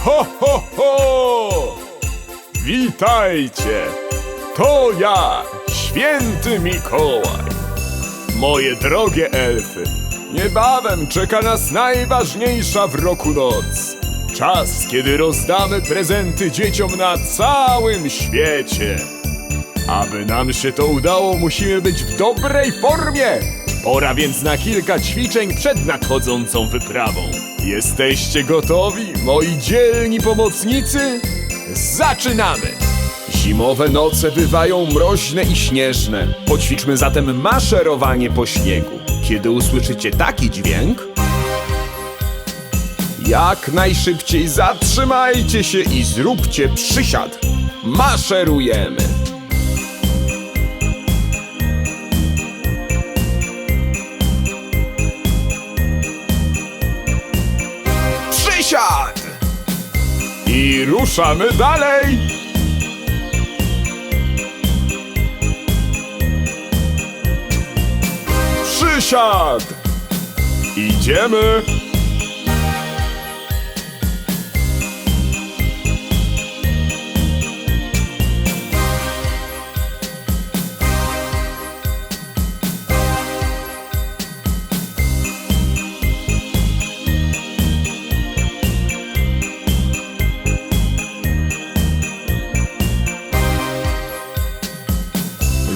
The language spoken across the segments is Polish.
Ho, ho, ho! Witajcie! To ja, święty Mikołaj. Moje drogie elfy, niebawem czeka nas najważniejsza w roku noc. Czas, kiedy rozdamy prezenty dzieciom na całym świecie. Aby nam się to udało, musimy być w dobrej formie. Pora więc na kilka ćwiczeń przed nadchodzącą wyprawą. Jesteście gotowi, moi dzielni pomocnicy? Zaczynamy! Zimowe noce bywają mroźne i śnieżne. Poćwiczmy zatem maszerowanie po śniegu. Kiedy usłyszycie taki dźwięk, jak najszybciej zatrzymajcie się i zróbcie przysiad. Maszerujemy! Przysiad! I ruszamy dalej! Przysiad! Idziemy!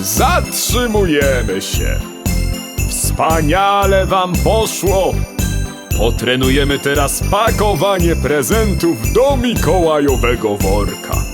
Zatrzymujemy się. Wspaniale wam poszło. Potrenujemy teraz pakowanie prezentów do Mikołajowego worka.